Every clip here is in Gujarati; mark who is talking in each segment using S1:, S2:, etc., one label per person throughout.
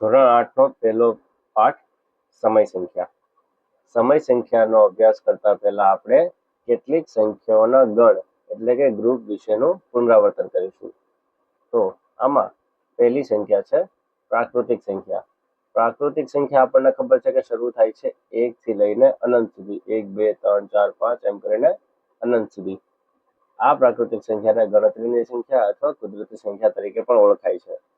S1: ધોરણ આઠનો પહેલો પાઠ સમય સંખ્યા. સમય સંખ્યાનો અભ્યાસ કરતા પહેલા આપણે કેટલીક સંખ્યાઓના ગણ એટલે કે ગ્રુપ વિશેનું પુનરાવર્તન કરીશું. તો આમાં પહેલી સંખ્યા છે પ્રાકૃતિક સંખ્યા. પ્રાકૃતિક સંખ્યા આપણને ખબર છે કે શરૂ થાય છે એક થી લઈને અનંત સુધી. એક, બે, ત્રણ, ચાર, પાંચ એમ કરીને અનંત સુધી. આ પ્રાકૃતિક સંખ્યાને ગણતરીની સંખ્યા અથવા કુદરતી સંખ્યા તરીકે પણ ઓળખાય છે.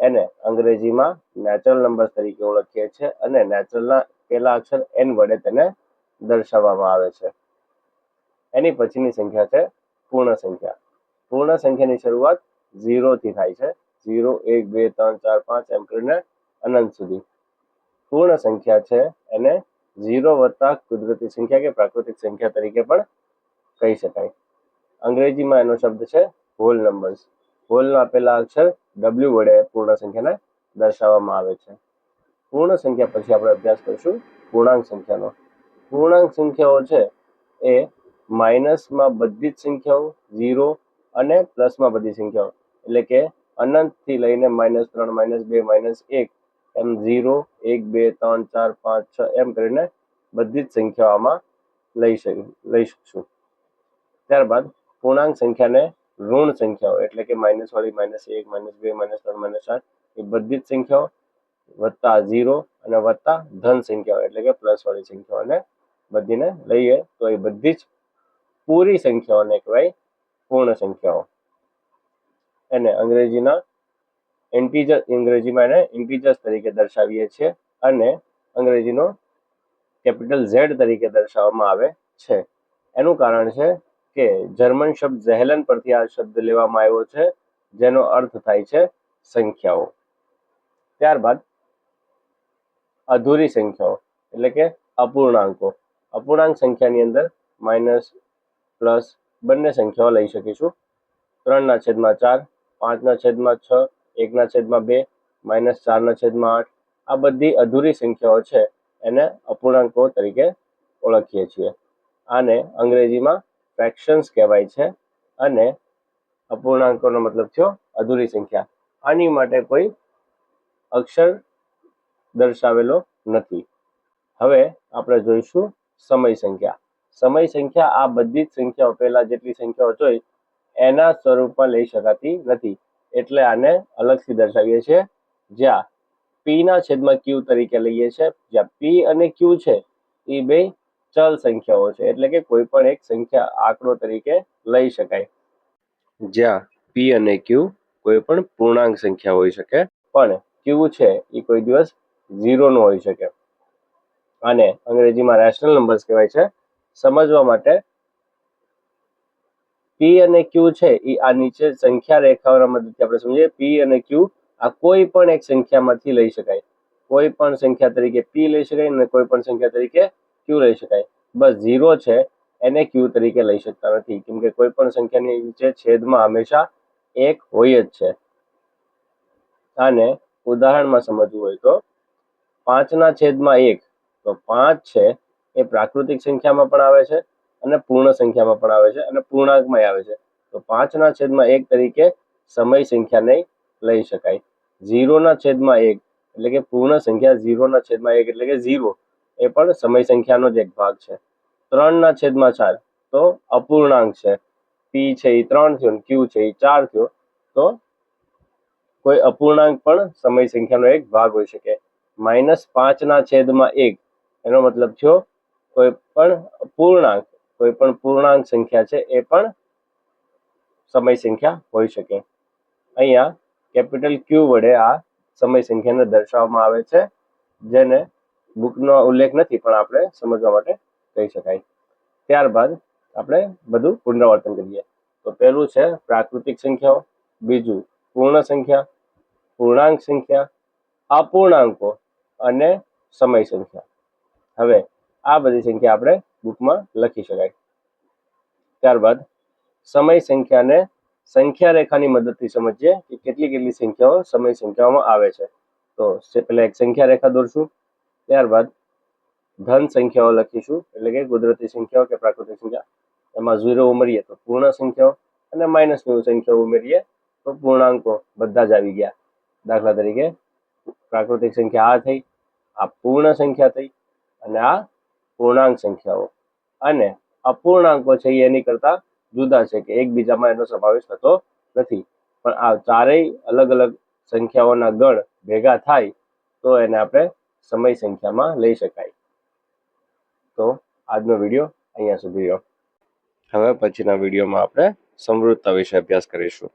S1: એને અંગ્રેજીમાં નેચરલ નંબર તરીકે ઓળખીએ છીએ અને નેચરલના પહેલા અક્ષર એન વડે તેને દર્શાવવામાં આવે છે. એની પછીની સંખ્યા છે પૂર્ણ સંખ્યા. પૂર્ણ સંખ્યાની શરૂઆત ઝીરોથી થાય છે. ઝીરો એક, બે, ત્રણ, ચાર, પાંચ એમ કરીને અનંત સુધી. પૂર્ણ સંખ્યા છે એને ઝીરો વત્તા કુદરતી સંખ્યા કે પ્રાકૃતિક સંખ્યા તરીકે પણ કહી શકાય. અંગ્રેજીમાં એનો શબ્દ છે હોલ નંબર્સ હોલના પહેલા અક્ષર ડબલ્યુ વડે પૂર્ણ સંખ્યાને દર્શાવવામાં આવે છે. પૂર્ણ સંખ્યા પછી આપણે અભ્યાસ કરીશું પૂર્ણાંક સંખ્યાનો. પૂર્ણાંક સંખ્યાઓ છે એ માઇનસમાં બધી જ સંખ્યાઓ, ઝીરો અને પ્લસમાં બધી સંખ્યાઓ. એટલે કે અનંતથી લઈને માઇનસ ત્રણ, માઇનસ બે, માઇનસ એક, એમ ઝીરો, એક, બે, ત્રણ, ચાર, પાંચ, છ, એમ કરીને બધી જ સંખ્યાઓમાં લઈ શકી, લઈ શકશું. ત્યારબાદ પૂર્ણાંક સંખ્યાને ઋણ સંખ્યાઓ, એટલે કે માઇનસ વાળી માઇનસ એક માઇનસ બે માઇનસ ત્રણ માઇનસ ચાર એ બધી જ સંખ્યાઓ વત્તા ઝીરો અને વત્તા ધન સંખ્યાઓ, એટલે કે પ્લસ વાળી સંખ્યાઓને બધીને લઈએ તો એ બધી જ પૂરી સંખ્યાઓને કહેવાય પૂર્ણ સંખ્યાઓ. એને અંગ્રેજીના ઇન્ટીજર અંગ્રેજીમાં એને ઇન્ટીજર્સ તરીકે દર્શાવીએ છીએ અને અંગ્રેજીનો કેપિટલ ઝેડ તરીકે દર્શાવવામાં આવે છે. એનું કારણ છે કે જર્મન શબ્દ ઝેહેલન પરથી આ શબ્દ લેવામાં આવ્યો છે, જેનો અર્થ થાય છે સંખ્યાઓ. ત્યારબાદ અધૂરી સંખ્યાઓ, એટલે કે અપૂર્ણાંકો. અપૂર્ણાંક સંખ્યાની અંદર માઇનસ, પ્લસ બંને સંખ્યાઓ લઈ શકીશું. ત્રણના છેદમાં ચાર, પાંચના છેદમાં છ, એકના છેદમાં બે, માઇનસ ચારના છેદમાં આઠ. આ બધી અધૂરી સંખ્યાઓ છે, એને અપૂર્ણાંકો તરીકે ઓળખીએ છીએ. આને અંગ્રેજીમાં ફ્રેક્શન્સ કહેવાય છે અને અપૂર્ણાંકોનો મતલબ થયો અધૂરી સંખ્યા. આની માટે કોઈ અક્ષર દર્શાવેલો નથી. હવે આપણે જોઈશું સમય સંખ્યા. સમય સંખ્યા આ બધી જ સંખ્યાઓ પહેલા જેટલી સંખ્યાઓ જોઈ, એના સ્વરૂપમાં લઈ શકાતી નથી. એટલે આને અલગથી દર્શાવીએ છીએ. જ્યાં પીના છેદમાં ક્યુ તરીકે લઈએ છીએ. જ્યાં પી અને ક્યુ છે, એ બે ચલ સંખ્યાઓ છે. એટલે કે કોઈ પણ એક સંખ્યા આંકડો તરીકે લઈ શકાય. જ્યાં પી અને ક્યુ કોઈ પણ પૂર્ણાંક સંખ્યા હોઈ શકે, પણ ક્યુ છે એ કોઈ દિવસ ઝીરો નો હોઈ શકે. અને અંગ્રેજીમાં રેશનલ નંબર્સ કહેવાય છે. સમજવા માટે પી અને ક્યુ છે એ આ નીચે સંખ્યા રેખાઓના મદદથી આપણે સમજીએ. પી અને ક્યુ આ કોઈ પણ એક સંખ્યામાંથી લઈ શકાય. કોઈ પણ સંખ્યા તરીકે પી લઈ શકાય અને કોઈ પણ સંખ્યા તરીકે ક્યુ લઈ શકાય. બસ ઝીરો છે, એને ક્યુ તરીકે લઈ શકતા નથી. કેમ કે કોઈ પણ સંખ્યાની નીચે છેદમાં હંમેશા એક હોય જ છે. આને ઉદાહરણમાં સમજવું હોય તો, પાંચના છેદમાં એક, તો પાંચ છે, એ પ્રાકૃતિક સંખ્યામાં પણ આવે છે અને પૂર્ણ સંખ્યામાં પણ આવે છે અને પૂર્ણાંકમાં આવે છે. તો પાંચના છેદમાં એક તરીકે સમય સંખ્યાને લઈ શકાય. ઝીરોના છેદમાં એક, એટલે કે પૂર્ણ સંખ્યા ઝીરોના છેદમાં એક, એટલે કે ઝીરો એ પણ સમય સંખ્યાનો જ એક ભાગ છે. ત્રણના છેદમાં ચાર, તો અપૂર્ણાંક છે. પી છે એ ત્રણ થયો ક્યુ છે એ ચાર થયો, તો કોઈ અપૂર્ણાંક પણ સમય સંખ્યાનો એક ભાગ હોઈ શકે. માઇનસ પાંચના છેદમાં એક, એનો મતલબ થયો કોઈ પણ પૂર્ણાંક કોઈ પણ પૂર્ણાંક સંખ્યા છે એ પણ સમય સંખ્યા હોઈ શકે. અહીંયા કેપિટલ ક્યુ વડે આ સમય સંખ્યાને દર્શાવવામાં આવે છે, જેને બુકનો ઉલ્લેખ નથી, પણ આપણે સમજવા માટે કહી શકાય. ત્યારબાદ આપણે બધું પુનરાવર્તન કરીએ. તો પહેલું છે પ્રાકૃતિક સંખ્યાઓ, બીજું પૂર્ણ સંખ્યા, પૂર્ણાંક સંખ્યા, અપૂર્ણાંકો અને સમય સંખ્યા. હવે આ બધી સંખ્યા આપણે બુકમાં લખી શકાય. ત્યારબાદ સમય સંખ્યાને સંખ્યા રેખાની મદદથી સમજીએ કે કેટલી કેટલી સંખ્યાઓ સમય સંખ્યાઓમાં આવે છે. તો પહેલા એક સંખ્યા રેખા દોરશું. ત્યારબાદ ધન સંખ્યાઓ લખીશું, એટલે કે કુદરતી સંખ્યાઓ કે પ્રાકૃતિક સંખ્યા. એમાં ઝીરો ઉમેરીએ તો પૂર્ણ સંખ્યાઓ અને માઇનસની સંખ્યાઓ ઉમેરીએ તો પૂર્ણાંકો બધા જ આવી ગયા. દાખલા તરીકે પ્રાકૃતિક સંખ્યા આ થઈ, આ પૂર્ણ સંખ્યા થઈ અને આ પૂર્ણાંક સંખ્યાઓ. અને અપૂર્ણાંકો છે એની કરતા જુદા છે કે એકબીજામાં એનો સમાવેશ થતો નથી. પણ આ ચારેય અલગ અલગ સંખ્યાઓના ગણ ભેગા થાય તો એને આપણે સમય સંખ્યામાં લઈ શકાય. તો આજનો વીડિયો અહીંયા સુધી રહ્યો. હવે પછીના વિડીયોમાં આપણે સમૃદ્ધતા વિશે અભ્યાસ કરીશું.